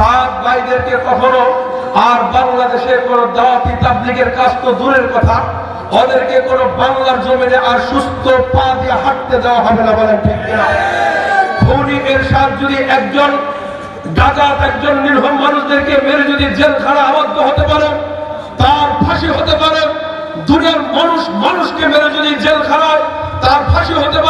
সাত ভাইদেরকে কখনো আর বাংলাদেশে কোন দাওয়াতি তাবলিগের কাজ তো দূরের কথা, ওদেরকে কোন বাংলার জমিনে আর সুস্থ পা দিয়ে হাঁটতে দেওয়া হবে না বলেন ঠিক কিনা? খুনি এরশাদ যদি একজন, ডাকাত একজন নির্ভম মানুষদেরকে মেরে যদি জেলখানা আবদ্ধ হতে পারে, তার ফাঁসি হতে পারে, দুনিয়ার মানুষ, মানুষকে মেরে যদি জেলখানায় তার ফাঁসি হতে পারে